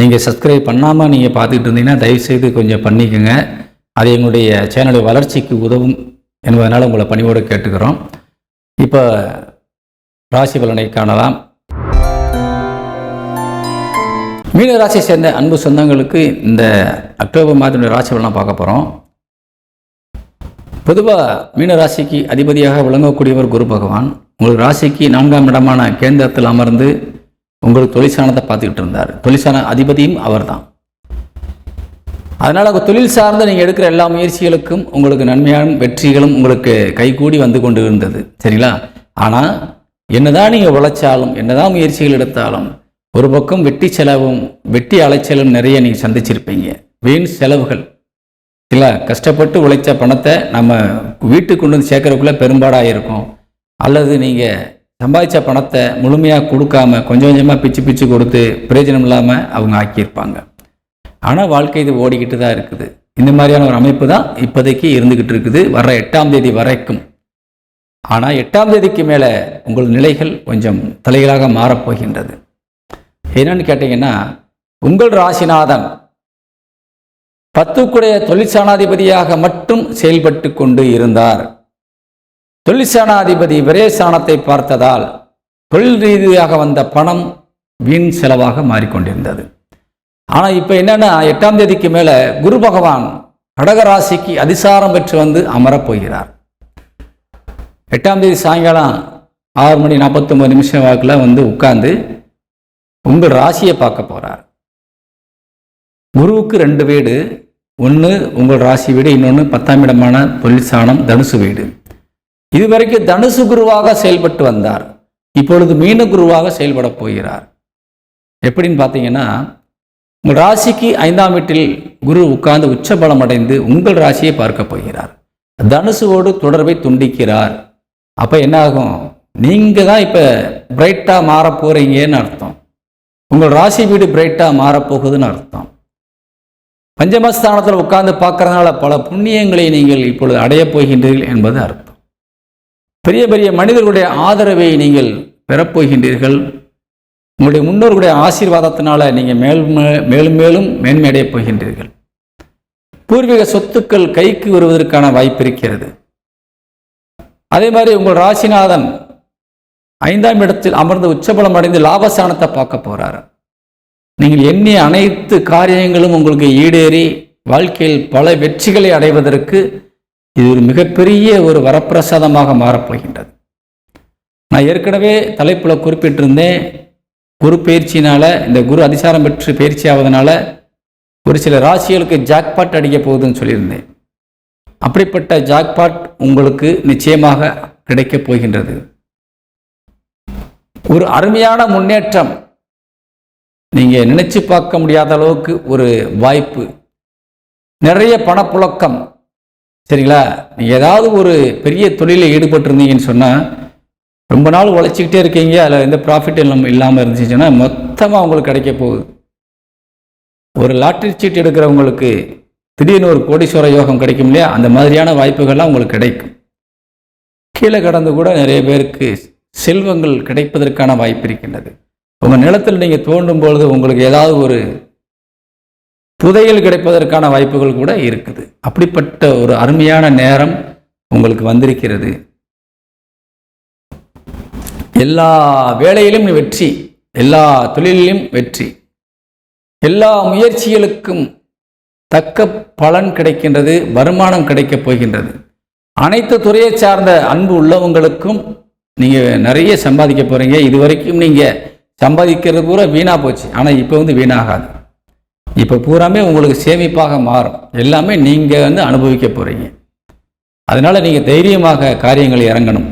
நீங்கள் சப்ஸ்கிரைப் பண்ணாமல் நீங்கள் பார்த்துக்கிட்டு இருந்தீங்கன்னா தயவுசெய்து கொஞ்சம் பண்ணிக்கோங்க. அது எங்களுடைய சேனலுடைய வளர்ச்சிக்கு உதவும் என்பதனால் உங்களை பணிவோடு கேட்டுக்கிறோம். இப்போ ராசி பலனை காணலாம். மீன ராசியை சேர்ந்த அன்பு சொந்தங்களுக்கு இந்த அக்டோபர் மாதத்துடைய ராசி பலனை பார்க்க போகிறோம் பொதுவாக மீன ராசிக்கு அதிபதியாக விளங்கக்கூடியவர் குரு பகவான். உங்களுக்கு ராசிக்கு நான்காம் இடமான கேந்திரத்தில் அமர்ந்து உங்களுக்கு தொழிற்சானத்தை பார்த்துக்கிட்டு இருந்தார். தொழிற்சான அதிபதியும் அவர்தான். அதனால் உங்கள் தொழில் சார்ந்து நீங்கள் எடுக்கிற எல்லா முயற்சிகளுக்கும் உங்களுக்கு நன்மையான வெற்றிகளும் உங்களுக்கு கைகூடி வந்து கொண்டு இருந்தது சரிங்களா? ஆனால் என்னதான் நீங்கள் உழைச்சாலும் என்னதான் முயற்சிகள் எடுத்தாலும் ஒரு பக்கம் வெட்டி செலவும் வெட்டி அலைச்சலும் நிறைய நீங்கள் சந்திச்சிருப்பீங்க. வீண் செலவுகள். இல்லை கஷ்டப்பட்டு உழைச்ச பணத்தை நம்ம வீட்டுக்கு கொண்டு வந்து சேர்க்கறதுக்குள்ளே பெரும்பாடாக இருக்கும் அல்லது நீங்கள் சம்பாதிச்ச பணத்தை முழுமையாக கொடுக்காம கொஞ்சம் கொஞ்சமாக பிச்சு பிச்சு கொடுத்து பிரயோஜனம் இல்லாமல் அவங்க ஆக்கியிருப்பாங்க. ஆனால் வாழ்க்கை இது ஓடிக்கிட்டு தான் இருக்குது. இந்த மாதிரியான ஒரு அமைப்பு தான் இப்போதைக்கு இருந்துக்கிட்டு இருக்குது. வர்ற எட்டாம் தேதி வரைக்கும். ஆனால் எட்டாம் தேதிக்கு மேலே உங்கள் நிலைகள் கொஞ்சம் தலைகளாக மாறப்போகின்றது என்னன்னு கேட்டிங்கன்னா உங்கள் ராசிநாதன் பத்துக்குடைய தொழிற்சாணாதிபதியாக மட்டும் செயல்பட்டு கொண்டு இருந்தார். தொழிற்சானாதிபதி விரயசானத்தை பார்த்ததால் தொழில் ரீதியாக வந்த பணம் வீண் செலவாக மாறிக்கொண்டிருந்தது. ஆனால் இப்போ என்னென்னா எட்டாம் தேதிக்கு மேலே குரு பகவான் கடகராசிக்கு அதிசாரம் பெற்று வந்து அமரப்போகிறார். எட்டாம் தேதி சாயங்காலம் ஆறு மணி நாற்பத்தொம்பது நிமிஷம் வாக்கில் வந்து உட்கார்ந்து உங்கள் ராசியை பார்க்க போகிறார் குருவுக்கு ரெண்டு வீடு ஒன்று உங்கள் ராசி வீடு இன்னொன்று பத்தாம் இடமான தொழிற்சானம் தனுசு வீடு. இதுவரைக்கும் தனுசு குருவாக செயல்பட்டு வந்தார். இப்பொழுது மீன குருவாக செயல்பட போகிறார். எப்படின்னு பார்த்தீங்கன்னா உங்கள் ராசிக்கு ஐந்தாம் வீட்டில் குரு உட்கார்ந்து உச்சபலம் அடைந்து உங்கள் ராசியை பார்க்க போகிறார். தனுசுவோடு தொடர்பை துண்டிக்கிறார். அப்போ என்ன ஆகும் நீங்கள் தான் இப்போ பிரைட்டாக மாற போகிறீங்கன்னு அர்த்தம். உங்கள் ராசி வீடு பிரைட்டாக மாறப்போகுதுன்னு அர்த்தம். பஞ்சமஸ்தானத்தில் உட்கார்ந்து பார்க்கறதுனால பல புண்ணியங்களை நீங்கள் இப்பொழுது அடையப் போகின்றீர்கள் என்பது அர்த்தம். பெரிய பெரிய மனிதர்களுடைய ஆதரவை நீங்கள் பெறப்போகின்றீர்கள். உங்களுடைய முன்னோர்களுடைய ஆசீர்வாதத்தினால நீங்கள் மேல் மே- மேலும் மேலும் மேன்மை போகின்றீர்கள். பூர்வீக சொத்துக்கள் கைக்கு வருவதற்கான வாய்ப்பு இருக்கிறது. அதே மாதிரி உங்கள் ராசிநாதன் ஐந்தாம் இடத்தில் அமர்ந்து உச்சபலம் அடைந்து லாபஸ்தானத்தை பார்க்க போகிறார் நீங்கள் எண்ணிய அனைத்து காரியங்களும் உங்களுக்கு ஈடேறி வாழ்க்கையில் பல வெற்றிகளை அடைவதற்கு இது ஒரு மிகப்பெரிய ஒரு வரப்பிரசாதமாக மாறப்போகின்றது. நான் ஏற்கனவே தலைப்பில் குறிப்பிட்டிருந்தேன் குரு பயிற்சியினால் இந்த குரு அதிசாரம் பெற்று பயிற்சி ஆவதனால ஒரு சில ராசிகளுக்கு ஜாக்பாட் அடிக்க போகுதுன்னு சொல்லியிருந்தேன். அப்படிப்பட்ட ஜாக்பாட் உங்களுக்கு நிச்சயமாக கிடைக்கப் போகின்றது. ஒரு அருமையான முன்னேற்றம். நீங்கள் நினைச்சு பார்க்க முடியாத அளவுக்கு ஒரு வாய்ப்பு. நிறைய பணப்புழக்கம். சரிங்களா? ஏதாவது ஒரு பெரிய தொழிலில் ஈடுபட்டிருந்தீங்கன்னு சொன்னால் ரொம்ப நாள் உழைச்சிக்கிட்டே இருக்கீங்க அதில் எந்த ப்ராஃபிட் இல்லாமல் இல்லாமல் இருந்துச்சுன்னா மொத்தமாக உங்களுக்கு கிடைக்க போகுது. ஒரு லாட்டரி சீட் எடுக்கிறவங்களுக்கு திடீர்னு ஒரு கோடீஸ்வர யோகம் கிடைக்கும் இல்லையா? அந்த மாதிரியான வாய்ப்புகள்லாம் உங்களுக்கு கிடைக்கும். கீழே கடந்து கூட நிறைய பேருக்கு செல்வங்கள் கிடைப்பதற்கான வாய்ப்பு இருக்கின்றது. உங்கள் நிலத்தில் நீங்கள் தோண்டும் பொழுது உங்களுக்கு ஏதாவது ஒரு புதையல் கிடைப்பதற்கான வாய்ப்புகள் கூட இருக்குது. அப்படிப்பட்ட ஒரு அருமையான நேரம் உங்களுக்கு வந்திருக்கிறது. எல்லா வேலையிலும் வெற்றி எல்லா தொழிலிலும் வெற்றி. எல்லா முயற்சிகளுக்கும் தக்க பலன் கிடைக்கின்றது வருமானம் கிடைக்கப் போகின்றது. அனைத்து துறையை சார்ந்த அன்பு உள்ளவங்களுக்கும் நீங்கள் நிறைய சம்பாதிக்க போகிறீங்க இது வரைக்கும் நீங்கள் சம்பாதிக்கிறது பூரா வீணாக போச்சு. ஆனால் இப்போ வந்து வீணாகாது. இப்போ பூராமே உங்களுக்கு சேமிப்பாக மாறும். எல்லாமே நீங்கள் வந்து அனுபவிக்க போகிறீங்க அதனால் நீங்கள் தைரியமாக காரியங்கள் இறங்கணும்.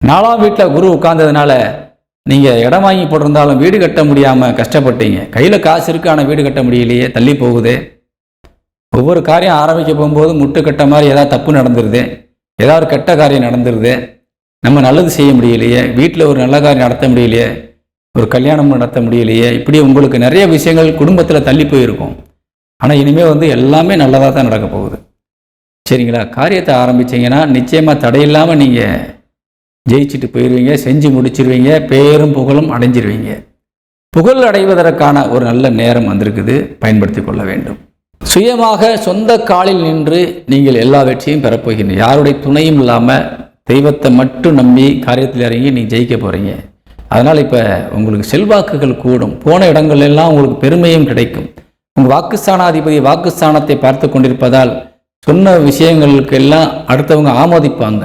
நாலாம் வீட்டில் குரு உட்கார்ந்ததுனால நீங்கள் இடம் வாங்கி போட்டிருந்தாலும் வீடு கட்ட முடியாமல் கஷ்டப்பட்டீங்க. கையில் காசு இருக்கு ஆனால் வீடு கட்ட முடியலையே தள்ளி போகுது. ஒவ்வொரு காரியம் ஆரம்பிக்க போகும்போது முட்டு கட்ட மாதிரி ஏதாவது தப்பு நடந்துருது. ஏதாவது ஒரு கெட்ட காரியம் நடந்துருது. நம்ம நல்லது செய்ய முடியலையே. வீட்டில் ஒரு நல்ல காரியம் நடத்த முடியலையே. ஒரு கல்யாணம் நடத்த முடியலையே இப்படி உங்களுக்கு நிறைய விஷயங்கள் குடும்பத்தில் தள்ளி போயிருக்கும். ஆனால் இனிமேல் வந்து எல்லாமே நல்லதாக தான் நடக்க போகுது. சரிங்களா? காரியத்தை ஆரம்பிச்சீங்கன்னா நிச்சயமாக தடையில்லாமல் நீங்கள் ஜெயிச்சுட்டு போயிடுவீங்க செஞ்சு முடிச்சிருவீங்க பேரும் புகழும் அடைஞ்சிருவீங்க. புகழ் அடைவதற்கான ஒரு நல்ல நேரம் வந்திருக்குது. பயன்படுத்தி கொள்ள வேண்டும். சுயமாக சொந்த காலில் நின்று நீங்கள் எல்லா வெற்றியும் பெறப்போகிறீங்க யாருடைய துணையும் இல்லாமல் தெய்வத்தை மட்டும் நம்பி காரியத்தில் இறங்கி நீ ஜெயிக்க போகிறீங்க அதனால் இப்போ உங்களுக்கு செல்வாக்குகள் கூடும். போன இடங்களெல்லாம் உங்களுக்கு பெருமையும் கிடைக்கும். உங்கள் வாக்குஸ்தானாதிபதி வாக்குஸ்தானத்தை பார்த்து கொண்டிருப்பதால் சொன்ன விஷயங்களுக்கு எல்லாம் அடுத்தவங்க ஆமோதிப்பாங்க.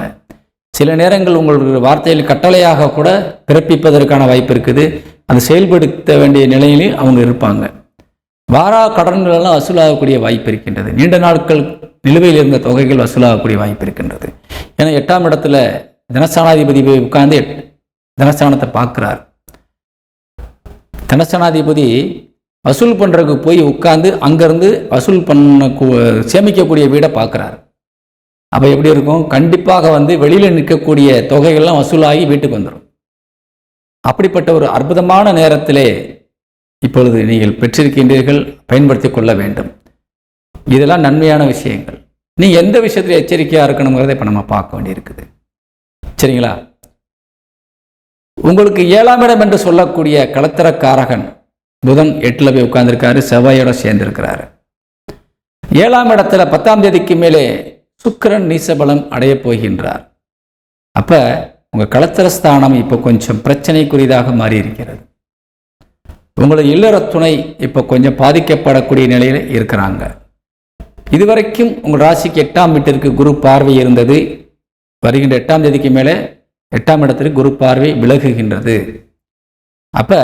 சில நேரங்கள் உங்களுடைய வார்த்தையில் கட்டளையாக கூட பிறப்பிப்பதற்கான வாய்ப்பு இருக்குது. அதை செயல்படுத்த வேண்டிய நிலையிலும் அவங்க இருப்பாங்க. வாரா கடன்கள் எல்லாம் வசூலாகக்கூடிய வாய்ப்பு இருக்கின்றது. நீண்ட நாட்கள் நிலுவையில் இருந்த தொகைகள் வசூலாகக்கூடிய வாய்ப்பு இருக்கின்றது. ஏன்னா எட்டாம் இடத்துல தனஸ்தானாதிபதி போய் உட்கார்ந்து தனஸ்தானத்தை பார்க்குறார். தனஸ்தானாதிபதி வசூல் பண்ணுறதுக்கு போய் உட்காந்து அங்கேருந்து வசூல் பண்ண கூ- சேமிக்கக்கூடிய வீடை பார்க்குறாரு. அப்போ எப்படி இருக்கும்? கண்டிப்பாக வந்து வெளியில் நிற்கக்கூடிய தொகைகள்லாம் வசூலாகி வீட்டுக்கு வந்துடும் அப்படிப்பட்ட ஒரு அற்புதமான நேரத்திலே இப்பொழுது நீங்கள் பெற்றிருக்கின்றீர்கள் பயன்படுத்தி கொள்ள வேண்டும். இதெல்லாம் நன்மையான விஷயங்கள். நீ எந்த விஷயத்தில் எச்சரிக்கையாக இருக்கணுங்கிறத இப்போ நம்ம பார்க்க வேண்டியிருக்குது. சரிங்களா? உங்களுக்கு ஏழாம் இடம் என்று சொல்லக்கூடிய களத்திரக்காரகன் புதன் எட்டில் போய் உட்கார்ந்துருக்காரு செவ்வாயோட சேர்ந்திருக்கிறாரு. ஏழாம் இடத்துல பத்தாம் தேதிக்கு மேலே சுக்கரன் நீசபலம் அடையப் போகின்றார். அப்ப உங்க களத்திரஸ்தானம் இப்போ கொஞ்சம் பிரச்சனைக்குரியதாக மாறி இருக்கிறது உங்களது இல்லற துணை இப்போ கொஞ்சம் பாதிக்கப்படக்கூடிய நிலையில் இருக்கிறாங்க. இதுவரைக்கும் உங்கள் ராசிக்கு எட்டாம் வீட்டிற்கு குரு பார்வை இருந்தது. வருகின்ற எட்டாம் தேதிக்கு மேலே எட்டாம் இடத்திற்கு குரு பார்வை விலகுகின்றது. அப்ப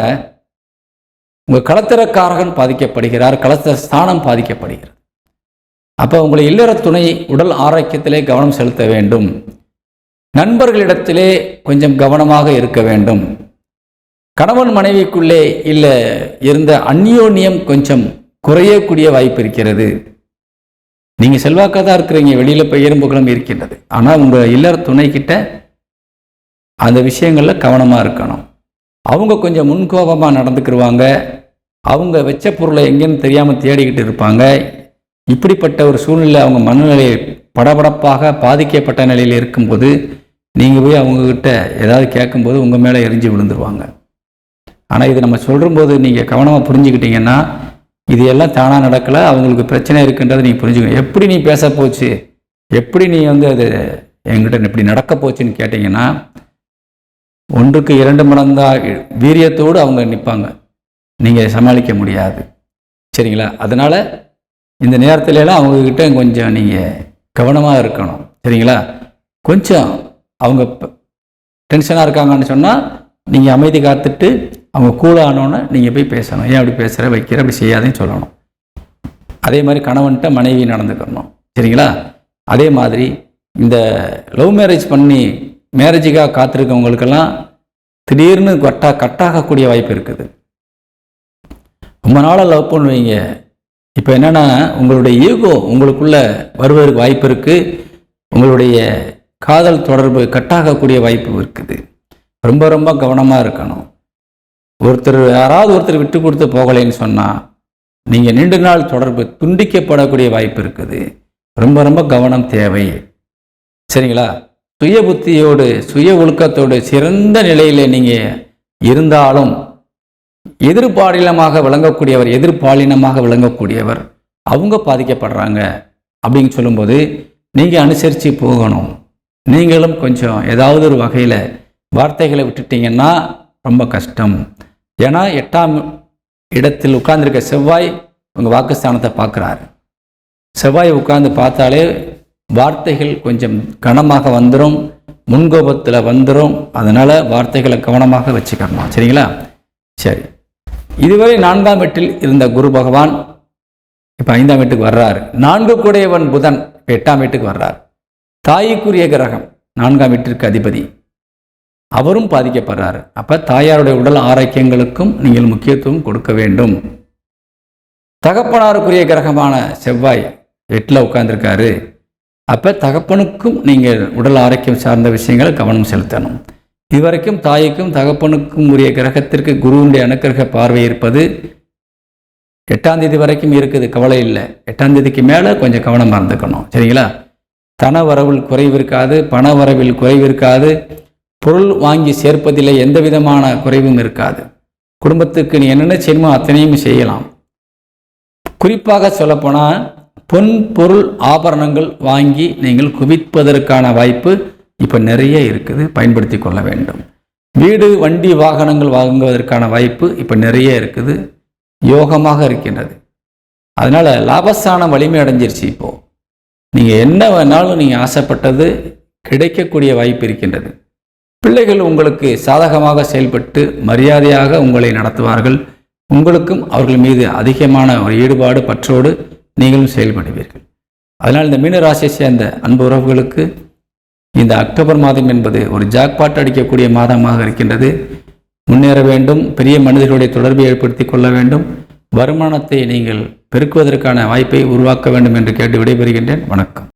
உங்க களத்திரக்காரகன் பாதிக்கப்படுகிறார் களத்திர ஸ்தானம் பாதிக்கப்படுகிறது. அப்போ உங்களை இல்லற துணை உடல் ஆரோக்கியத்திலே கவனம் செலுத்த வேண்டும். நண்பர்களிடத்திலே கொஞ்சம் கவனமாக இருக்க வேண்டும். கணவன் மனைவிக்குள்ளே இல்லை இருந்த அந்யோன்யம் கொஞ்சம் குறையக்கூடிய வாய்ப்பு இருக்கிறது. நீங்கள் செல்வாக்காக தான் இருக்கிறீங்க வெளியில் போய் எறும்புகளும் இருக்கின்றது. ஆனால் உங்கள் இல்லற துணை அந்த விஷயங்களில் கவனமாக இருக்கணும். அவங்க கொஞ்சம் முன்கோபமாக நடந்துக்கிருவாங்க. அவங்க வச்ச பொருளை எங்கேன்னு தெரியாமல் தேடிக்கிட்டு இருப்பாங்க. இப்படிப்பட்ட ஒரு சூழ்நிலை அவங்க மனநிலை படபடப்பாக பாதிக்கப்பட்ட நிலையில் இருக்கும்போது நீங்கள் போய் அவங்கக்கிட்ட ஏதாவது கேட்கும்போது உங்கள் மேலே எரிஞ்சு விழுந்துருவாங்க. ஆனால் இது நம்ம சொல்லும்போது நீங்கள் கவனமாக புரிஞ்சுக்கிட்டீங்கன்னா இது எல்லாம் தானாக நடக்கலை அவங்களுக்கு பிரச்சனை இருக்குன்றதை நீங்கள் புரிஞ்சுக்கணும். எப்படி நீ பேச போச்சு? எப்படி நீ வந்து அது என்கிட்ட இப்படி நடக்க போச்சுன்னு கேட்டிங்கன்னா ஒன்றுக்கு இரண்டு மடங்கா வீரியத்தோடு அவங்க நிற்பாங்க நீங்கள் சமாளிக்க முடியாது. சரிங்களா? அதனால் இந்த நேரத்துலலாம் அவங்கக்கிட்ட கொஞ்சம் நீங்கள் கவனமாக இருக்கணும். சரிங்களா? கொஞ்சம் அவங்க டென்ஷனாக இருக்காங்கன்னு சொன்னால் நீங்கள் அமைதி காத்துட்டு அவங்க கூலானோன்னே நீங்கள் போய் பேசணும். ஏன் அப்படி பேசுகிற வைக்கிற? அப்படி செய்யாதேன்னு சொல்லணும். அதே மாதிரி கணவன்கிட்ட மனைவி நடந்துக்கணும். சரிங்களா? அதே மாதிரி இந்த லவ் மேரேஜ் பண்ணி மேரேஜுக்காக காத்திருக்கவங்களுக்கெல்லாம் திடீர்னு கட்டா கட்டாகக்கூடிய வாய்ப்பு இருக்குது. ரொம்ப நாளாக லவ் பண்ணுவீங்க. இப்போ என்னென்னா உங்களுடைய ஈகோ உங்களுக்குள்ள வருவதற்கு வாய்ப்பு இருக்குது உங்களுடைய காதல் தொடர்பு கட்டாகக்கூடிய வாய்ப்பு இருக்குது. ரொம்ப ரொம்ப கவனமாக இருக்கணும். ஒருத்தர் யாராவது ஒருத்தர் விட்டு கொடுத்து போகலைன்னு சொன்னால் நீங்கள் நீண்ட நாள் தொடர்பு துண்டிக்கப்படக்கூடிய வாய்ப்பு இருக்குது. ரொம்ப ரொம்ப கவனம் தேவை. சரிங்களா? சுய புத்தியோடு சுய ஒழுக்கத்தோடு சிறந்த நிலையில் நீங்கள் இருந்தாலும் எதிர்பாலினமாக விளங்கக்கூடியவர் எதிர்பாலினமாக விளங்கக்கூடியவர் அவங்க பாதிக்கப்படுறாங்க அப்படின்னு சொல்லும்போது நீங்கள் அனுசரித்து போகணும். நீங்களும் கொஞ்சம் ஏதாவது ஒரு வகையில் வார்த்தைகளை விட்டுட்டீங்கன்னா ரொம்ப கஷ்டம். ஏன்னா எட்டாம் இடத்தில் உட்கார்ந்துருக்க செவ்வாய் உங்கள் வாக்குஸ்தானத்தை பார்க்குறாரு. செவ்வாய் உட்கார்ந்து பார்த்தாலே வார்த்தைகள் கொஞ்சம் கனமாக வந்துடும் முன்கோபத்தில் வந்துடும் அதனால் வார்த்தைகளை கவனமாக வச்சுக்கணும் சரிங்களா? சரி. இதுவரை நான்காம் வீட்டில் இருந்த குரு பகவான் இப்போ ஐந்தாம் வீட்டுக்கு வர்றாரு. நான்கு கூடையவன் புதன் இப்போ எட்டாம் வீட்டுக்கு வர்றார். தாய்க்குரிய கிரகம் நான்காம் வீட்டிற்கு அதிபதி. அவரும் பாதிக்கப்படுறாரு. அப்போ தாயாருடைய உடல் ஆரோக்கியங்களுக்கும் நீங்கள் முக்கியத்துவம் கொடுக்க வேண்டும். தகப்பனாருக்குரிய கிரகமான செவ்வாய் எட்டில் உட்கார்ந்துருக்காரு. அப்போ தகப்பனுக்கும் நீங்கள் உடல் ஆரோக்கியம் சார்ந்த விஷயங்களை கவனம் செலுத்தணும். இதுவரைக்கும் தாய்க்கும் தகப்பனுக்கும் உரிய கிரகத்திற்கு குருவுடைய அனுக்கிரக பார்வை இருப்பது எட்டாம் தேதி வரைக்கும் இருக்குது கவலை இல்லை. எட்டாம் தேதிக்கு மேலே கொஞ்சம் கவனமாக இருந்துக்கணும். சரிங்களா? தன வரவில் குறைவு இருக்காது பண வரவில் குறைவு இருக்காது பொருள் வாங்கி சேர்ப்பதில் எந்த விதமான குறைவும் இருக்காது. குடும்பத்துக்கு நீ என்னென்ன செய்யணுமோ அத்தனையும் செய்யலாம். குறிப்பாக சொல்லப்போனால் பொன் பொருள் ஆபரணங்கள் வாங்கி நீங்கள் குவிப்பதற்கான வாய்ப்பு இப்போ நிறைய இருக்குது. பயன்படுத்தி கொள்ள வேண்டும். வீடு வண்டி வாகனங்கள் வாங்குவதற்கான வாய்ப்பு இப்போ நிறைய இருக்குது. யோகமாக இருக்கின்றது. அதனால் லாபஸ்தானம் வலிமை அடைஞ்சிருச்சு இப்போது நீங்கள் என்ன வேணாலும் நீங்கள் ஆசைப்பட்டது கிடைக்கக்கூடிய வாய்ப்பு இருக்கின்றது. பிள்ளைகள் உங்களுக்கு சாதகமாக செயல்பட்டு மரியாதையாக உங்களை நடத்துவார்கள். உங்களுக்கும் அவர்கள் மீது அதிகமான ஒரு ஈடுபாடு பற்றோடு நீங்களும் செயல்படுவீர்கள். அதனால் இந்த மீன ராசியை சேர்ந்த அன்பு உறவுகளுக்கு இந்த அக்டோபர் மாதம் என்பது ஒரு ஜாக்பாட் அடிக்கக்கூடிய மாதமாக இருக்கின்றது. முன்னேற வேண்டும் பெரிய மனிதர்களுடைய தொடர்பை ஏற்படுத்தி கொள்ள வேண்டும். வருமானத்தை நீங்கள் பெருக்குவதற்கான வாய்ப்பை உருவாக்க வேண்டும் என்று கேட்டு விடைபெறுகின்றேன். வணக்கம்.